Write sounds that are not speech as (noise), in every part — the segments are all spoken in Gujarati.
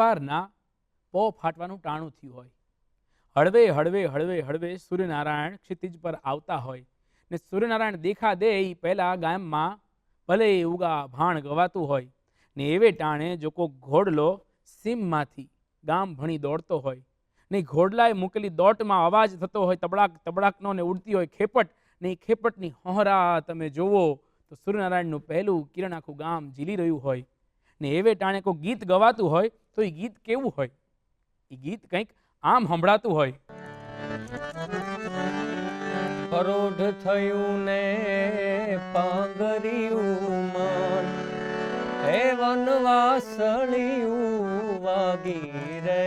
સવારના પો ફાટવાનું ટાણું થયું હોય. હળવે હળવે હળવે હળવે સૂર્યનારાયણ ક્ષિતિજ પર આવતા હોય ને સૂર્યનારાયણ દેખા દે એ પહેલાં ગામમાં ભલે ઉગા ભાણ ગવાતું હોય ને એવે ટાણે જો કોઈ ઘોડલો સીમમાંથી ગામ ભણી દોડતો હોય ને ઘોડલાએ મૂકેલી દોટમાં અવાજ થતો હોય તબડાક તબડાકનો ને ઉડતી હોય ખેપટ ને એ ખેપટની હોહરા તમે જોવો તો સૂર્યનારાયણનું પહેલું કિરણ આખું ગામ ઝીલી રહ્યું હોય. ને એવે ટાણે કોઈ ગીત ગવાતું હોય, તો એ ગીત કેવું હોય? એ ગીત કંઈક આમ સંભળાતું હોય. પરોઢ થયું ને પાંગર્યું મન, હે વનવાસળિયું વાગી રે.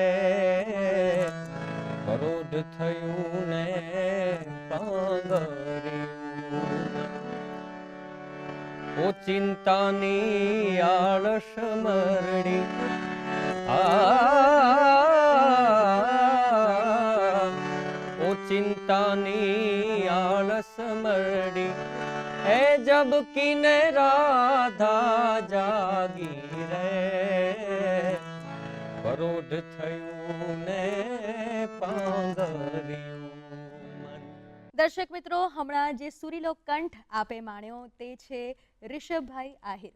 પરોઢ થયું ને પાંગર્યું ઓ ચિંતાની આળસ મરણી ઓ ચિંતાની આળસ મરણી હે જબ કિને રાધા જાગી રે. કરોડ થયું ને મન દર્શક મિત્રો હમણાં જે સુરીલો કંઠ આપે માણ્યો તે છે રિષભભાઈ આહિર.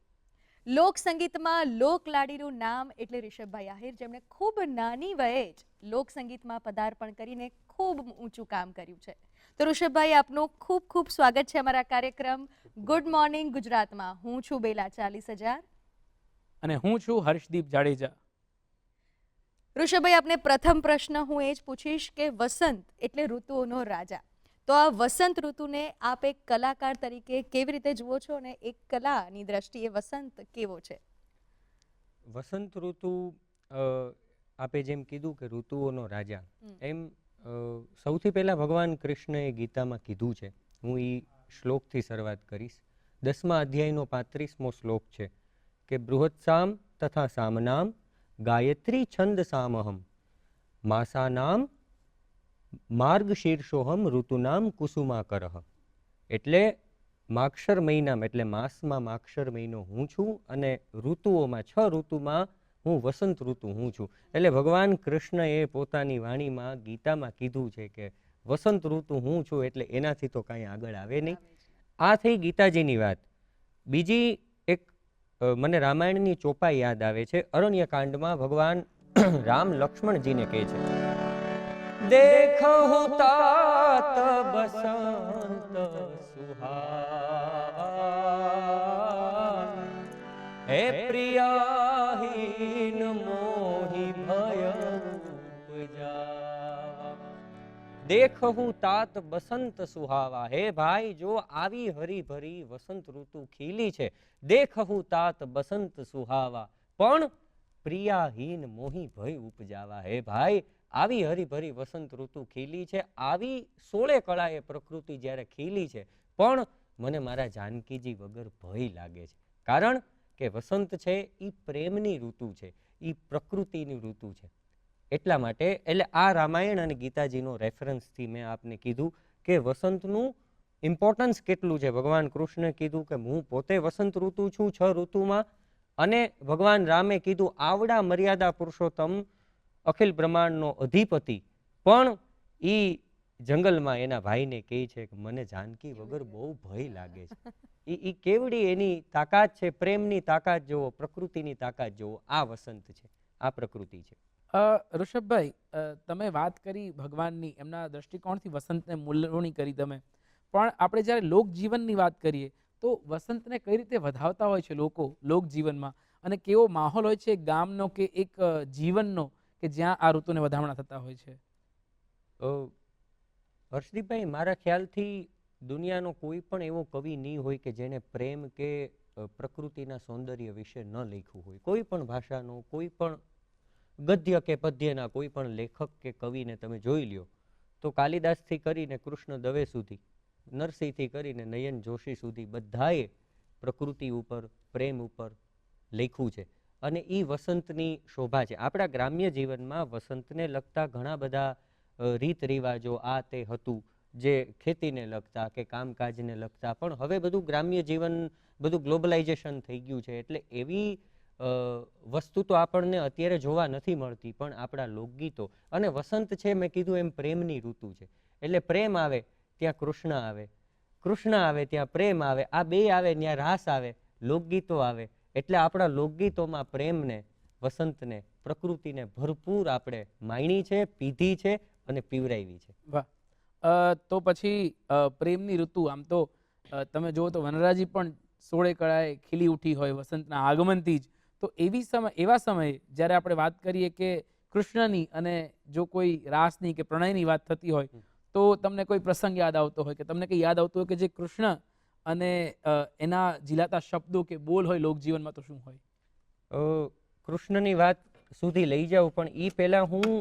લોક સંગીતમાં લોક લાડીનું નામ એટલે રિષભભાઈ આહિર જેમણે ખૂબ નાની વયે જ લોક સંગીતમાં પદાર્પણ કરીને ખૂબ ઊંચું કામ કર્યું છે. તો ઋષભભાઈ આપનું ખૂબ ખૂબ સ્વાગત છે અમારા કાર્યક્રમ ગુડ મોર્નિંગ ગુજરાતમાં. હું છું બેલા ચાલીસ હજાર. અને હું છું હર્ષદીપ જાડેજા. ઋષભભાઈ આપને પ્રથમ પ્રશ્ન હું એ જ પૂછીશ કે વસંત એટલે ઋતુઓનો રાજા. તો આ વસંત ઋતુને આપ એક કલાકાર તરીકે કેવી રીતે જુઓ છો અને એક કલાની દ્રષ્ટિએ વસંત કેવો છે? વસંત ઋતુ આપે જેમ કીધું કે ઋતુઓનો રાજા. એમ સૌથી પહેલા ભગવાન કૃષ્ણએ ગીતામાં કીધું છે. હું એ શ્લોકથી શરૂઆત કરીશ. દસમા અધ્યાયનો પાંત્રીસમો શ્લોક છે કે બૃહત્સામ તથા સામનામ ગાયત્રી છંદ સામહમ. માસાનામ માર્ગ શીર્ષોહમ ઋતુનામ કુસુમાકરહ એટલે માક્ષર મહિનામાં, એટલે માસમાં માક્ષર મહિનો હું છું અને ઋતુઓમાં છ ઋતુમાં હું વસંત ઋતુ હું છું. એટલે ભગવાન કૃષ્ણએ પોતાની વાણીમાં ગીતામાં કીધું છે કે વસંત ઋતુ હું છું એટલે એનાથી તો કાંઈ આગળ આવે નહીં. આ થઈ ગીતાજીની વાત. બીજી એક મને રામાયણની ચોપાઈ યાદ આવે છે. અરણ્યકાંડમાં ભગવાન રામ લક્ષ્મણજીને કહે છે દેખું તાત બસંત સુહા હે પ્રિયાહીન મોહી દેખું તાત બસંત સુહાવા. હે ભાઈ, જો આવી હરીભરી વસંત ઋતુ ખીલી છે, દેખું તાત બસંત સુહાવા. પણ પ્રિયાહીન મોહી ભય ઉપજાવા. હે ભાઈ, આવી હરીભરી વસંત ઋતુ ખીલી છે. આવી સોળે કળાએ પ્રકૃતિ જ્યારે ખીલી છે, પણ મને મારા જાનકીજી વગર ભય લાગે છે. કારણ કે વસંત છે એ પ્રેમની ઋતુ છે એ પ્રકૃતિની ઋતુ છે. એટલા માટે એટલે આ રામાયણ અને ગીતાજીનો રેફરન્સથી મેં આપને કીધું કે વસંતનું ઇમ્પોર્ટન્સ કેટલું છે? ભગવાન કૃષ્ણે કીધું કે હું પોતે વસંત ઋતુ છું, છ ઋતુમાં. અને ભગવાન રામે કીધું, આવડા મર્યાદા પુરુષોત્તમ અખિલ બ્રહ્માંડનો અધિપતિ. પણ એ જંગલમાં એના ભાઈને કહે છે કે, મને જાનકી વગર બહુ ભય લાગે છે. એ એ કેવડી એની તાકાત છે, પ્રેમની તાકાત જુઓ પ્રકૃતિની તાકાત જુઓ આ વસંત છે, આ પ્રકૃતિ છે. ઋષભભાઈ તમે વાત કરી ભગવાનની, એમના દ્રષ્ટિકોણથી વસંતને મૂલવણી કરી તમે. પણ આપણે જ્યારે લોકજીવનની વાત કરીએ તો વસંતને કઈ રીતે વધાવતા હોય છે લોકો લોકજીવનમાં? અને કેવો માહોલ હોય છે ગામનો કે એક જીવનનો કે જ્યાં આ ઋતુને વધામણા થતા હોય છે? હર્ષદીપભાઈ, મારા ખ્યાલથી દુનિયાનો કોઈ પણ એવો કવિ નહીં હોય કે જેણે પ્રેમ કે પ્રકૃતિના સૌંદર્ય વિશે ન લખ્યું હોય. કોઈ પણ ભાષાનો, કોઈ પણ ગદ્ય કે પદ્યના, કોઈ પણ લેખક કે કવિને તમે જોઈ લ્યો, તો કાલિદાસથી કરીને કૃષ્ણ દવે સુધી નરસિંહથી કરીને નયન જોશી સુધી બધાએ પ્રકૃતિ ઉપર, પ્રેમ ઉપર લખ્યું છે. અને એ વસંતની શોભા છે. આપણા ગ્રામ્ય જીવનમાં વસંતને લગતા ઘણા બધા રીત રિવાજો આ તે હતું, જે ખેતીને લગતા કે કામકાજને લગતા. પણ હવે બધું ગ્રામ્ય જીવન, બધું ગ્લોબલાઇઝેશન થઈ ગયું છે. એટલે એવી વસ્તુ તો આપણને અત્યારે જોવા નથી મળતી, પણ આપણા લોકગીતો. અને વસંત છે, મેં કીધું એમ પ્રેમની ઋતુ છે. એટલે પ્રેમ આવે ત્યાં કૃષ્ણ આવે. કૃષ્ણ આવે ત્યાં પ્રેમ આવે આ બે આવે ત્યાં રાસ આવે લોકગીતો આવે. એટલે આપણા લોકગીતોમાં પ્રેમને વસંતને પ્રકૃતિને ભરપૂર આપણે માણી છે પીધી છે અને પીવરાવી છે. વાહ. તો પછી પ્રેમની ઋતુ આમ તો તમે જુઓ તો વનરાજી પણ સોળે કળાએ ખીલી ઉઠી હોય વસંતના આગમનથી જ. તો એવી સમય એવા સમયે જ્યારે આપણે વાત કરીએ કે કૃષ્ણની અને જો કોઈ રાસની કે પ્રણયની વાત થતી હોય. તો તમને કોઈ પ્રસંગ યાદ આવતો હોય કે તમને કંઈ યાદ આવતું હોય કે જે કૃષ્ણ અને એના જીલાતા શબ્દો કે બોલ હોય લોકજીવનમાં તો શું હોય? કૃષ્ણની વાત સુધી લઈ જાઉં, પણ એ પહેલાં હું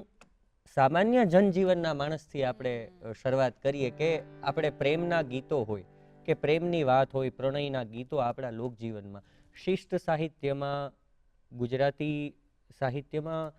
સામાન્ય જનજીવનના માણસથી આપણે શરૂઆત કરીએ કે આપણે પ્રેમના ગીતો હોય, કે પ્રેમની વાત હોય, પ્રણયના ગીતો આપણા લોકજીવનમાં. શિષ્ટ સાહિત્યમાં, ગુજરાતી સાહિત્યમાં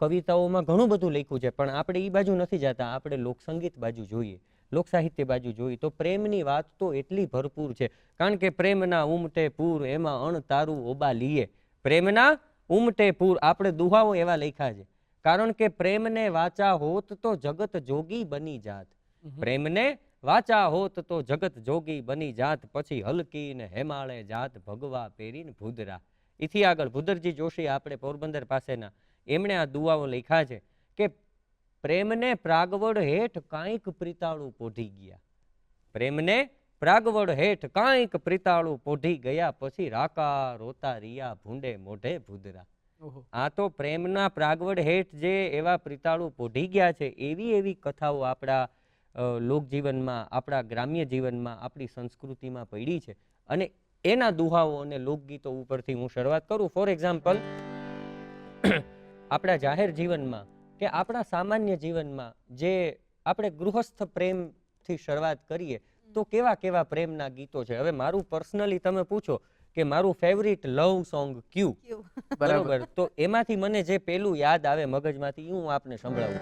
કવિતાઓમાં ઘણું બધું લખ્યું છે પણ આપણે એ બાજુ નથી જતા. આપણે લોકસંગીત બાજુ જોઈએ લોકસાહિત્ય બાજુ જોઈએ તો પ્રેમની વાત તો એટલી ભરપૂર છે. કારણ કે પ્રેમના ઉમટે પૂર એમાં અણ તારું ઓબા લીએ. પ્રેમના ઉમટે પૂર આપણે દુહાઓ એવા લખ્યા છે. કારણ કે પ્રેમને વાચા હોત તો જગત જોગી બની જાત. પ્રેમને વાચા હોત તો જગત જોગી બની જાત પછી હલકી ને હેમાળે જાત ભગવા પેરીને ભૂદરા. એથી આગળ ભૂદરજી જોશી આપણે પોરબંદર પાસેના એમણે આ દુઆઓ લખ્યા છે કે પ્રેમને પ્રાગવડ હેઠ કાંઈક પ્રિતાળું પોઢી ગયા. પ્રેમને પ્રાગવડ હેઠ કાંઈક પ્રિતાળું પોઢી ગયા પછી રાકા રોતા રિયા ભૂંડે મોઢે ભૂદરા. આ તો પ્રેમના પ્રાગવડ હેઠ જે એવા પ્રિતાળું પોઢી ગયા છે એવી એવી કથાઓ આપણા લોકજીવનમાં આપણા ગ્રામ્ય જીવનમાં આપણી સંસ્કૃતિમાં પડી છે. અને એના દુહાઓ અને લોકગીતો ઉપરથી હું શરૂઆત કરું. ફોર એક્ઝામ્પલ આપણા જાહેર જીવનમાં કે આપણા સામાન્ય જીવનમાં જે આપણે ગૃહસ્થ પ્રેમથી શરૂઆત કરીએ તો કેવા કેવા પ્રેમના ગીતો છે? હવે મારું પર્સનલી તમે પૂછો કે મારું ફેવરિટ લવ સોંગ ક્યુ? (laughs) બરાબર. તો એમાંથી મને જે પેલું યાદ આવે મગજમાંથી હું આપને સંભળાવું.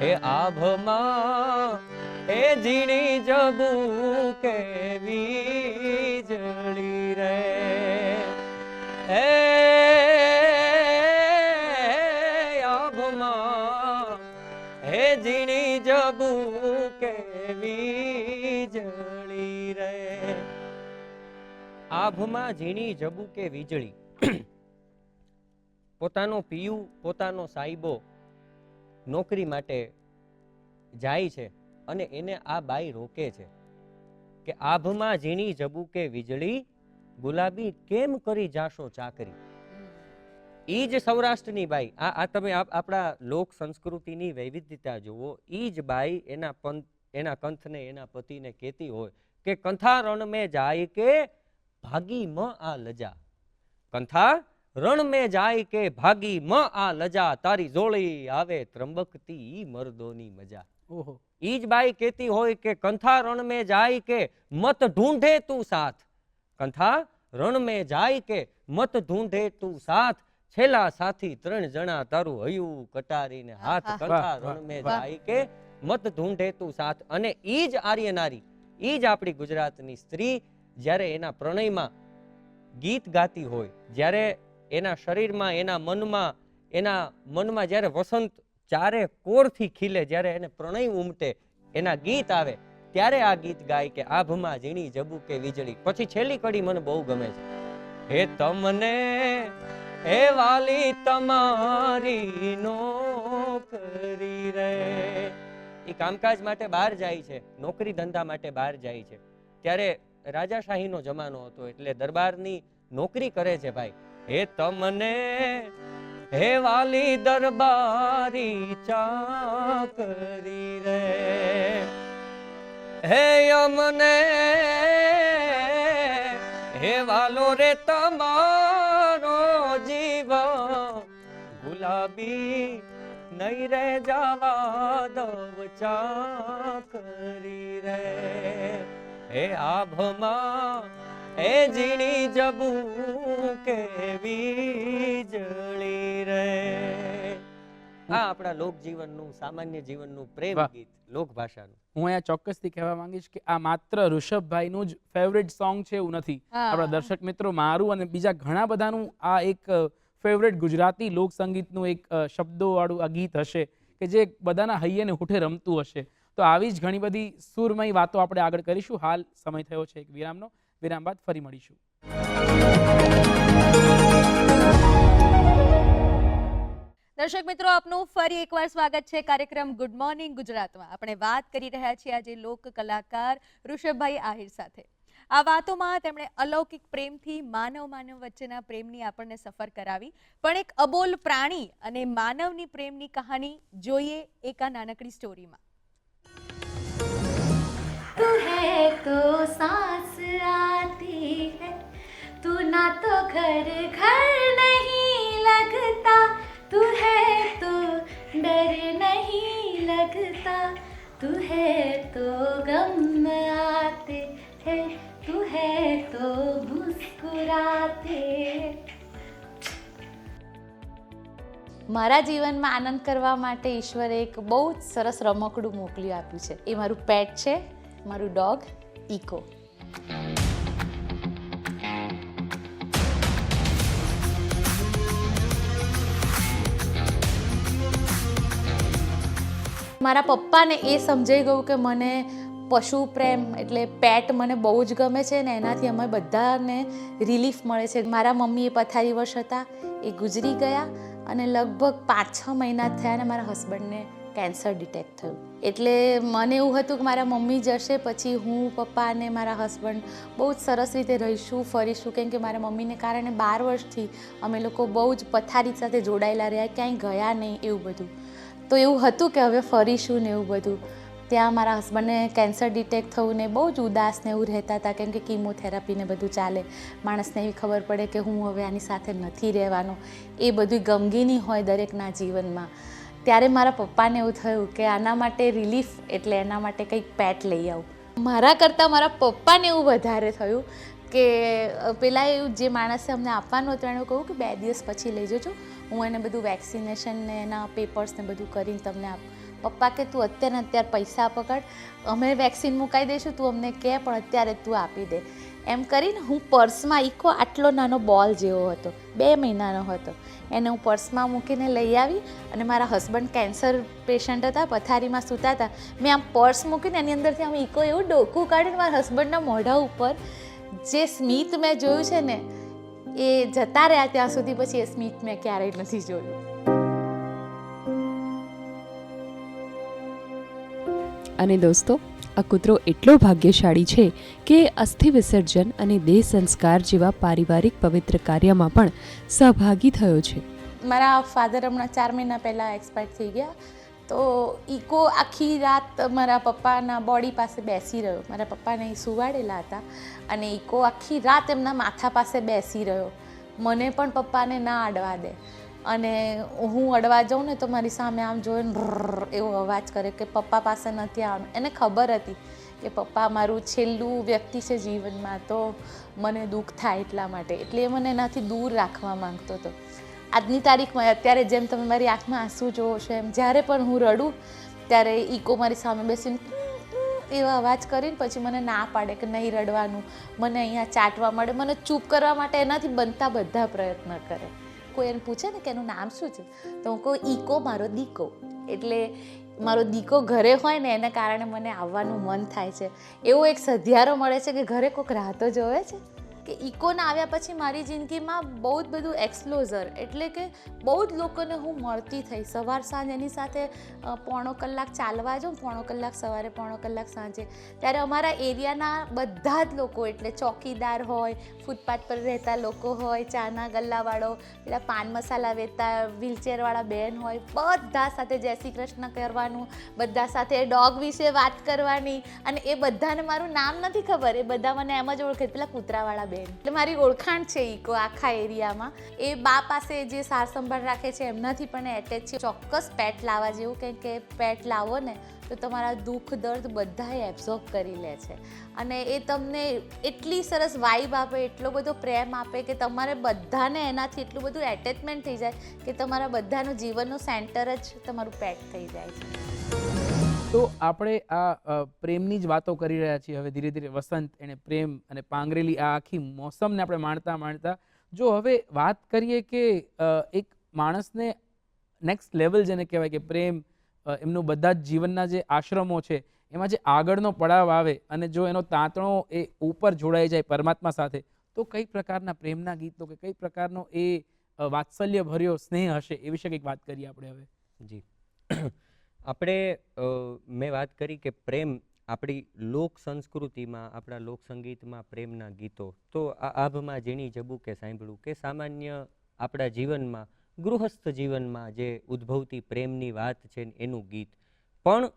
હે આભમાં એ જીણી જગું કેવી જળી રે? હે હે ઝીણી જબુ કેવી જળી રે? આભમાં ઝીણી જબુકે વીજળી? (clears throat) પોતાનો પિયુ, પોતાનો સાઈબો નોકરી માટે જાય છે અને એને આ બાઈ રોકે છે કે આભમાં ઝીણી જબુ કે વીજળી? ગુલાબી કેમ કરી જાશો ચાકરી? ઈ જ સૌરાષ્ટ્રની બાઈ. આ આ તમે આપણા લોક સંસ્કૃતિની વૈવિધ્યતા જુઓ એ જ બાઈ એના પંથ એના કંથને એના પતિને કહેતી હોય કે કંથા રણ મેં જાય કે ભાગી મ આ લજા. કંથા રણ મેં જાય કે ભાગી મ આ લજા તારી જોળી આવે ત્રંબકતી ઈ મર્દોની મજા. ઓહો. ઈ જ બાઈ કહેતી હોય કે કંથા રણ મેં જાય કે મત ઢૂંઢે તું સાથ. કંથા રણ મેં જાય કે મત ઢૂંઢે તું સાથ. છેલ્લા સાથી ત્રણ જણા તારું હયું કટારીને હાથ. કંથા વાહ, રણ મેં વાહ. જાય કે મત ઢૂંઢે તું સાથ અને ઈ જ આર્ય નારી ઈ જ આપણી ગુજરાતની સ્ત્રી જ્યારે એના પ્રણયમાં ગીત ગાતી હોય જ્યારે એના શરીરમાં એના મનમાં એના મનમાં જ્યારે વસંત ચારે કોરથી ખીલે જ્યારે એને પ્રણય ઉમટે એના ગીત આવે ત્યારે આ ગીત ગાય કે આભમાં ઝીણી જબુ કે વીજળી પછી છેલ્લી કડી મને બહુ ગમે છે હે તમને હે વાલી, તમારી નોકરી રે. એ કામકાજ માટે બહાર જાય છે, નોકરી ધંધા માટે બહાર જાય છે. ત્યારે રાજાશાહીનો જમાનો હતો, એટલે દરબારની નોકરી કરે છે ભાઈ. હે તમને, હે વાલી, દરબારી ચાકરી રે. હે અમને, હે વાલો રે તમારો ગુલાબી નહીં રે જવા દવ ચાકરી રે હે આભમાં એ જીણી જબુ કે વીજળી રે આ આપણા લોક જીવનનું સામાન્ય જીવનનું પ્રેમ. ગીત લોક ભાષાનું હું અહીંયા ચોક્કસથી કહેવા માંગીશ કે આ માત્ર ઋષભભાઈનું જ ફેવરેટ સોંગ છે એવું નથી. આપણા દર્શક મિત્રો મારું અને બીજા ઘણા બધાનું આ એક ફેવરેટ ગુજરાતી લોક સંગીતનું એક શબ્દોવાળું આ ગીત હશે કે જે બધાના હૈયેને હુઠે રમતું હશે. તો આવી જ ઘણી બધી સુરમય વાતો આપણે આગળ કરીશું. હાલ સમય થયો છે એક વિરામનો. વિરામ બાદ ફરી મળીશું. દર્શક મિત્રો, આપનું ફરી એકવાર સ્વાગત છે કાર્યક્રમ ગુડ મોર્નિંગ ગુજરાતમાં. આપણે વાત કરી રહ્યા છીએ આજે લોક કલાકાર ઋષભભાઈ આહિર સાથે. આ વાતોમાં તેમણે અલૌકિક પ્રેમથી માનવ માનવ વચ્ચેના પ્રેમની આપણને સફર કરાવી. પણ એક અબોલ પ્રાણી અને માનવની પ્રેમની કહાની જોઈએ એક આ નાનકડી સ્ટોરીમાં. તું હે તો સાસ આતી હે. તું ના તો ઘર ઘર નહીં લગતા. તું હે તો ડર નહીં લગતા. તું હે તો ગમ આતે હે. तू है तो मुस्कुराते મારા જીવનમાં આનંદ કરવા માટે ઈશ્વરે એક બહુ જ સરસ રમકડું મોકલી આપ્યું છે એ મારું પેટ છે મારું ડોગ ઇકો મારા પપ્પાને એ સમજાઈ ગયું કે મને પશુ પ્રેમ એટલે પેટ મને બહુ જ ગમે છે ને એનાથી અમે બધાને રિલીફ મળે છે. મારા મમ્મી એ પથારી વર્ષ હતા, એ ગુજરી ગયા અને લગભગ પાંચ છ મહિના થયા ને મારા હસબન્ડને કેન્સર ડિટેક્ટ થયું. એટલે મને એવું હતું કે મારા મમ્મી જશે, પછી હું, પપ્પા અને મારા હસબન્ડ બહુ જ સરસ રીતે રહીશું, ફરીશું, કેમ કે મારા મમ્મીને કારણે બાર વર્ષથી અમે લોકો બહુ જ પથારી સાથે જોડાયેલા રહ્યા, ક્યાંય ગયા નહીં, એવું બધું. તો એવું હતું કે હવે ફરીશું ને એવું બધું. ત્યાં મારા હસબન્ડને કેન્સર ડિટેક્ટ થયું ને બહુ જ ઉદાસ ને એવું રહેતા હતા, કેમ કે કીમોથેરાપી ને બધું ચાલે. માણસને એવી ખબર પડે કે હું હવે આની સાથે નથી રહેવાનો. એ બધી ગમગીની હોય દરેકના જીવનમાં. ત્યારે મારા પપ્પાને એવું થયું કે આના માટે રિલીફ એટલે એના માટે કંઈક પેટ લઈ આવું. મારા કરતાં મારા પપ્પાને એવું વધારે થયું કે પહેલાં એવું જે માણસે અમને આપવાનું હતું, એણે કહ્યું કે બે દિવસ પછી લઈ જજો. હું એને બધું વેક્સિનેશન ને એના પેપર્સ ને બધું કરીને તમને આપ. પપ્પા કે તું અત્યારે અત્યારે પૈસા પકડ, અમે વેક્સિન મુકાઈ દઈશું, તું અમને કહે પણ અત્યારે તું આપી દે. એમ કરીને હું પર્સમાં ઈકો આટલો નાનો બોલ જેવો હતો, બે મહિનાનો હતો. એને હું પર્સમાં મૂકીને લઈ આવી અને મારા હસબન્ડ કેન્સર પેશન્ટ હતા, પથારીમાં સૂતા હતા. મેં આમ પર્સ મૂકીને એની અંદરથી આમ ઈકો એવું ડોકું કાઢીને મારા હસબન્ડના મોઢા ઉપર, જે સ્મિત મેં જોયું છે ને, એ જતા રહ્યા ત્યાં સુધી, પછી એ સ્મિત મેં ક્યારેય નથી જોયું. અને દોસ્તો, આ કૂતરો એટલો ભાગ્યશાળી છે કે અસ્થિ વિસર્જન અને દેહ સંસ્કાર જેવા પારિવારિક પવિત્ર કાર્યમાં પણ સહભાગી થયો છે. મારા ફાધર હમણાં ચાર મહિના પહેલાં એક્સપાયર થઈ ગયા. તો ઈકો આખી રાત મારા પપ્પાના બોડી પાસે બેસી રહ્યો. મારા પપ્પાને એ સુવાડેલા હતા અને ઈકો આખી રાત એમના માથા પાસે બેસી રહ્યો. મને પણ પપ્પાને ના અડવા દે. અને હું અડવા જાઉં ને તો મારી સામે આમ જોઈને એવો અવાજ કરે કે પપ્પા પાસે નથી આવવાનું. એને ખબર હતી કે પપ્પા મારું છેલ્લું વ્યક્તિ છે જીવનમાં, તો મને દુઃખ થાય એટલા માટે. એટલે એ મને એનાથી દૂર રાખવા માંગતો હતો. આજની તારીખમાં અત્યારે જેમ તમે મારી આંખમાં આંસુ જોવો છો, એમ જ્યારે પણ હું રડું, ત્યારે ઈકો મારી સામે બેસીને એવા અવાજ કરીને પછી મને ના પાડે કે નહીં રડવાનું, મને અહીંયા ચાટવા મળે. મને ચૂપ કરવા માટે એનાથી બનતા બધા પ્રયત્ન કરે. કોઈ એને પૂછે ને કે એનું નામ શું છે, તો હું કહું, ઈકો મારો દીકો. એટલે મારો દીકો ઘરે હોય ને એના કારણે મને આવવાનું મન થાય છે. એવો એક સધિયારો મળે છે કે ઘરે કોઈક રાહતો જોવે છે? કે ઇકોના આવ્યા પછી મારી જિંદગીમાં બહુ જ બધું એક્સપ્લોઝર એટલે કે બહુ જ લોકોને હું મળતી થઈ. સવાર સાંજ એની સાથે પોણો કલાક ચાલવા જાઉં, પોણો કલાક સવારે, પોણો કલાક સાંજે. ત્યારે અમારા એરિયાના બધા જ લોકો એટલે ચોકીદાર હોય ફૂટપાથ પર રહેતા લોકો હોય, ચાના ગલ્લાવાળો, પેલા પાન મસાલા વેચતા વ્હીલચેરવાળા બેન હોય, બધા સાથે જય શ્રી કૃષ્ણ કરવાનું, બધા સાથે ડોગ વિશે વાત કરવાની. અને એ બધાને મારું નામ નથી ખબર. એ બધા મને એમ જ ઓળખે પેલા કૂતરાવાળા બેન. એટલે મારી ઓળખાણ છે ઈકો આખા એરિયામાં. એ બા પાસે જે સાર સંભાળ રાખે છે એમનાથી પણ એટેચ છે. ચોક્કસ પેટ લાવવા જેવું કેમ કે પેટ લાવો ને, તો તમારા દુઃખ, દર્દ બધાએ એબ્ઝોર્બ કરી લે છે. અને એ તમને એટલી સરસ વાઇબ આપે, એટલો બધો પ્રેમ આપે કે તમારે બધાને એનાથી એટલું બધું એટેચમેન્ટ થઈ જાય કે તમારા બધાનું જીવનનું સેન્ટર જ તમારું પેટ થઈ જાય છે. તો આપણે આ પ્રેમની જ વાતો કરી રહ્યા છીએ હવે ધીરે ધીરે. વસંત એને પ્રેમ અને પાંગરેલી આ આખી મોસમને આપણે માણતા માણતા. જો હવે વાત કરીએ કે એક માણસને નેક્સ્ટ લેવલ જેને કહેવાય કે પ્રેમ એમનું બધા જ જીવનના જે આશ્રમો છે, એમાં જે આગળનો પડાવ આવે અને જો એનો તાંતણો એ ઉપર જોડાઈ જાય પરમાત્મા સાથે, તો કઈ પ્રકારના પ્રેમના ગીતો કે કઈ પ્રકારનો એ વાત્સલ્ય ભર્યો સ્નેહ હશે એ વિશે કંઈક વાત કરીએ આપણે હવે. જી. આપણે મેં વાત કરી કે પ્રેમ આપણી લોક સંસ્કૃતિમાં આપણા લોક સંગીતમાં પ્રેમના ગીતો. તો આ આભમાં ઝીણી કે સાંભળ્યું કે સામાન્ય આપણા જીવનમાં ગૃહસ્થ જીવનમાં જે ઉદ્ભવતી પ્રેમની વાત છે એનું ગીત. પણ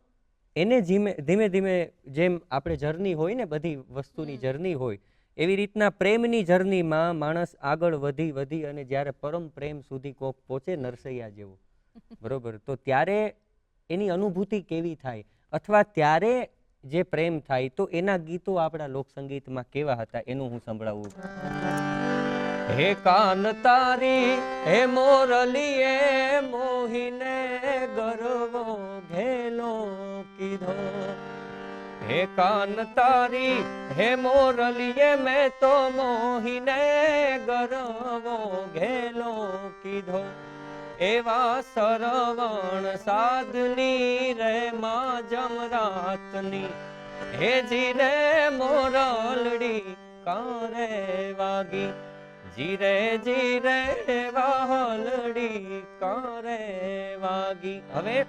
એને ધીમે ધીમે ધીમે જેમ આપણે જર્ની હોય ને બધી વસ્તુની જર્ની હોય એવી રીતના પ્રેમની જર્નીમાં માણસ આગળ વધી વધી અને જ્યારે પરમ પ્રેમ સુધી કોક પહોંચે નરસૈયા જેવો. (laughs) બરોબર? તો ત્યારે એની અનુભૂતિ કેવી થાય? અથવા ત્યારે જે પ્રેમ થાય, તો એના ગીતો આપણા લોકસંગીતમાં કેવા હતા? એનું હું સંભળાવું. હે કાન તારી, હે મોરલીએ મોહિને ગરવો ઘેલો કીધો. હે કાન તારી, હે મોરલીએ મેં તો મોહિને ગરવો ઘેલો કીધો. એવા સરવણ સાધની રે માં જમરાતની. હે જીરે મોરલડી કારે વાગી. જીરે જીરે વાહલડી કારે વાગી. હવે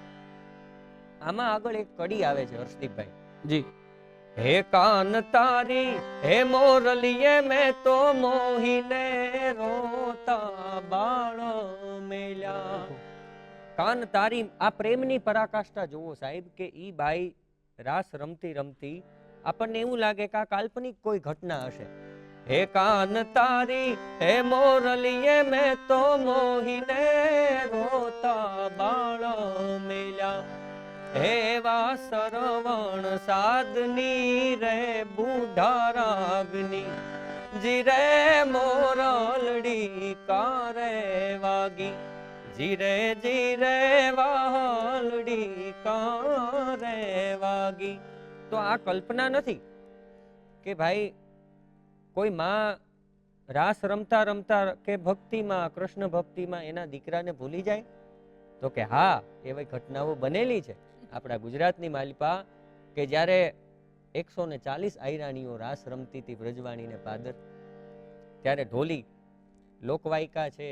આમાં આગળ એક કડી આવે છે હર્ષદીપભાઈ. જી. હે કાન તારી, હે મોરલીએ, મેં તો મોહીને રોતા બાળ મેલ્યા. કાન તારી, આ પ્રેમની પરાકાષ્ઠા જુઓ સાહેબ, કે ઈ બાઈ રાસ રમતી રમતી આપણને એવું લાગે કે આ કાલ્પનિક કોઈ ઘટના હશે. હે કાન તારી, હે મોરલીએ, મેં તો મોહીને રોતા બાળ મેલ્યા. એવા સરવણ સાધની રે બુઢા રાગની. જીરે મોરલડી કારે વાગી. જીરે જીરે વાલડી કારે વાગી. તો આ કલ્પના નથી કે ભાઈ કોઈ માં રાસ રમતા રમતા કે ભક્તિમાં, કૃષ્ણ ભક્તિમાં એના દીકરાને ભૂલી જાય? તો કે હા, એવી ઘટનાઓ બનેલી છે. આપણા ગુજરાતની માલિપા કે જ્યારે એકસો ને ચાલીસ આયરાણીઓ રાસ રમતી હતી વ્રજવાણીને પાદર ત્યારે ઢોલી લોકવાયકા છે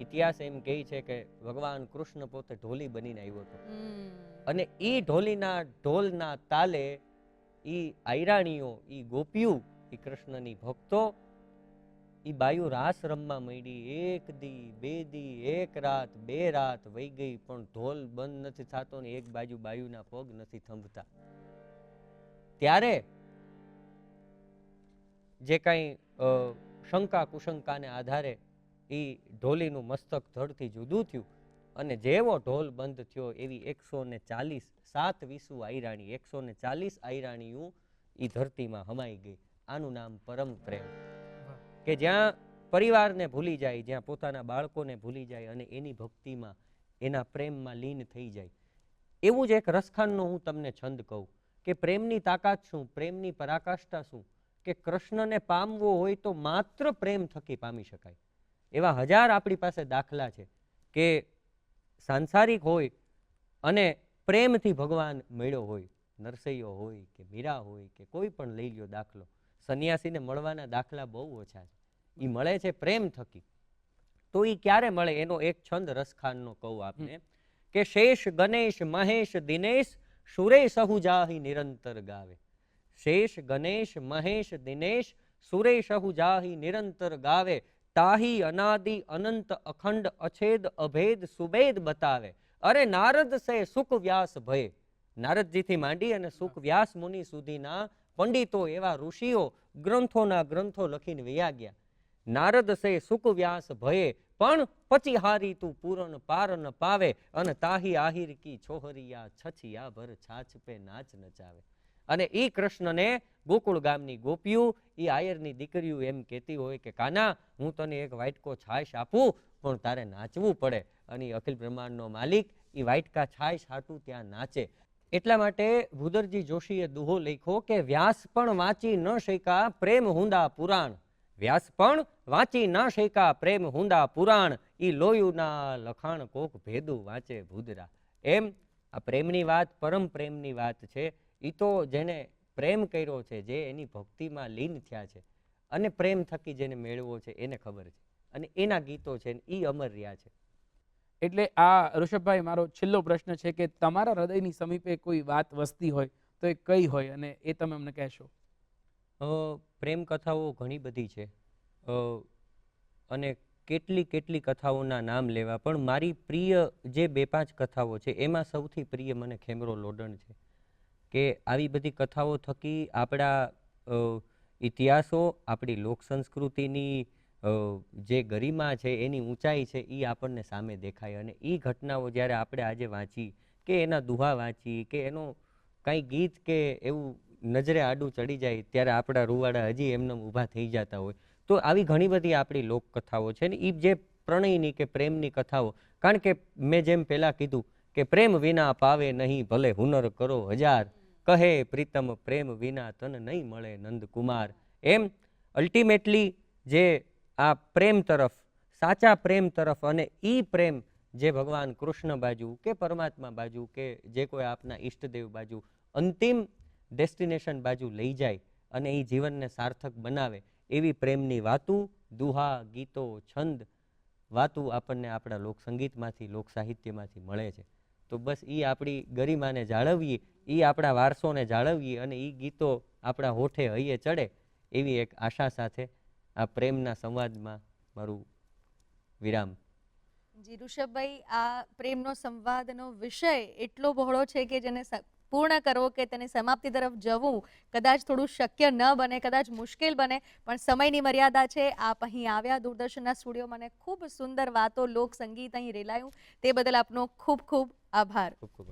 ઇતિહાસ એમ કહે છે કે ભગવાન કૃષ્ણ પોતે ઢોલી બનીને આવ્યો હતો. અને એ ઢોલીના ઢોલના તાલે એ આયરાણીઓ ઈ ગોપીઓ એ કૃષ્ણની ભક્તો ઈ બાયુ રાસ રમવા માંડી એક દી, બે દી, એક રાત, બે રાત વહી ગઈ, પણ ઢોલ બંધ નથી થતો ને એક બાજુ બાયુના પગ નથી થંભતા. ત્યારે જે કાંઈ શંકા કુશંકાને આધારે એ ઢોલીનું મસ્તક ધડથી જુદું થયું અને જેવો ઢોલ બંધ થયો એવી એકસો ને ચાલીસ સાત વિસુ આયરાણી, એકસો ને ચાલીસ આયરાણીઓ એ ધરતીમાં હમાઈ ગઈ. આનું નામ પરમ પ્રેમ. કે જ્યાં પરિવારને ભૂલી જાય, જ્યાં પોતાના બાળકોને ભૂલી જાય અને એની ભક્તિમાં, એના પ્રેમમાં લીન થઈ જાય. એવું જ એક રસખાનનો હું તમને છંદ કહું કે પ્રેમની તાકાત શું, પ્રેમની પરાકાષ્ઠા શું? કે કૃષ્ણને પામવો હોય તો માત્ર પ્રેમ થકી પામી શકાય. એવા હજાર આપણી પાસે દાખલા છે કે સાંસારિક હોય અને પ્રેમથી ભગવાન મેળ્યો હોય, નરસૈયો હોય કે મીરા હોય કે કોઈ પણ લઈ લ્યો દાખલો. સંન્યાસીને મળવાના દાખલા બહુ ઓછા છે. એ મળે છે પ્રેમ થકી. તો એ ક્યારે મળે? એનો એક છંદ રસખાનનો કહું આપને, કે શેષ ગણેશ મહેશ દિનેશ સુરેશ જાહી નિરંતર ગાવે. શેષ ગણેશ મહેશ દિનેશ સુરેશ જાહી નિરંતર ગાવે. તાહી અનાદિ અનંત અખંડ અછેદ અભેદ સુબેદ બતાવે. અરે નારદ સે સુખ વ્યાસ ભય. નારદજીથી માંડી અને સુખ વ્યાસ મુનિ સુધીના પંડિતો એવા ઋષિઓ ગ્રંથોના ગ્રંથો લખીને વયા ગયા. નારદ સે સુખ વ્યાસ ભયે, પણ પછી હારી તું પૂરણ પાર ન પાવે, અને તાહી આહિર કી છોહરિયા છછિયા ભર છાછ પે નાચ નચાવે અને ઈ કૃષ્ણને ગોકુળ ગામની ગોપીઓ, ઈ આયરની દીકરીઓ એમ કહેતી હોય કે, કાના, હું તને એક વાઇટકો છાશ આપું, પણ તારે નાચવું પડે. અને અખિલ બ્રહ્માંડનો માલિક એ વાટકા છાશ હાટું ત્યાં નાચે. એટલા માટે ભૂદરજી જોશીએ દુહો લખ્યો કે, વ્યાસ પણ વાંચી ન શક્યા પ્રેમ હુંદા પુરાણ. વ્યાસ પણ વાંચી ન શક્યા પ્રેમ હુંદા પુરાણ. ઈ લોયુના લખાણ કોક ભેદું વાંચે ભૂદરા. એમ આ પ્રેમની વાત પરમ પ્રેમની વાત છે. ઈ તો જેને પ્રેમ કર્યો છે, જે એની ભક્તિમાં લીન થયા છે, અને પ્રેમ થકી જેને મેળવો છે, એને ખબર છે. અને એના ગીતો છે ઈ અમર રહ્યા છે. એટલે આ ઋષભભાઈ, મારો છેલ્લો પ્રશ્ન છે કે તમારા હૃદયની સમીપે કોઈ વાત વસતી હોય તો એ કઈ હોય અને એ તમે અમને કહેશો? પ્રેમ કથાઓ ઘણી બધી છે. અને કેટલી કેટલી કથાઓના નામ લેવા, પણ મારી પ્રિય જે બે પાંચ કથાઓ છે, એમાં સૌથી પ્રિય મને ખેમરો લોડણ છે કે આવી બધી કથાઓ થકી આપણા ઇતિહાસો, આપણી લોક સંસ્કૃતિની જે ગરિમા છે, એની ઊંચાઈ છે એ આપણને સામે દેખાય અને એ ઘટનાઓ જ્યારે આપણે આજે વાંચી કે એના દુહા વાંચી કે એનો કાંઈ ગીત કે એવું નજરે આડું ચડી જાય ત્યારે આપણા રૂવાડા હજી એમને ઊભા થઈ જતા હોય. તો આવી ઘણી બધી આપણી લોકકથાઓ છે ને એ જે પ્રણયની કે પ્રેમની કથાઓ, કારણ કે મેં જેમ પહેલાં કીધું કે પ્રેમ વિના પાવે નહીં, ભલે હુનર કરો હજાર, કહે પ્રીતમ પ્રેમ વિના તન નહીં મળે નંદકુમાર. એમ અલ્ટિમેટલી જે આ પ્રેમ તરફ, સાચા પ્રેમ તરફ અને એ પ્રેમ જે ભગવાન કૃષ્ણ બાજુ કે પરમાત્મા બાજુ કે જે કોઈ આપના ઈષ્ટદેવ બાજુ અંતિમ ડેસ્ટિનેશન બાજુ લઈ જાય અને એ જીવનને સાર્થક બનાવે, એવી પ્રેમની વાતું, દુહા, ગીતો, છંદ વાતું આપણને આપણા લોકસંગીતમાંથી, લોકસાહિત્યમાંથી લોક સાહિત્યમાંથી મળે છે. તો બસ એ આપણી ગરિમાને જાળવીએ એ આપણા વારસોને જાળવીએ અને એ ગીતો આપણા હોઠે હૈયે ચડે એવી એક આશા સાથે આ પ્રેમના સંવાદમાં મારું વિરામ. જી ઋષભભાઈ આ પ્રેમનો સંવાદનો વિષય એટલો બહોળો છે કે જેને પૂર્ણ કરવો કે તેની સમાપ્તિ તરફ જવું કદાચ થોડું શક્ય ન બને કદાચ મુશ્કેલ બને પણ સમયની મર્યાદા છે. આપ અહીં આવ્યા દૂરદર્શનના સ્ટુડિયો મને ખૂબ સુંદર વાતો લોક સંગીત અહીં રેલાયું. તે બદલ આપનો ખૂબ ખૂબ આભાર. ખૂબ ખૂબ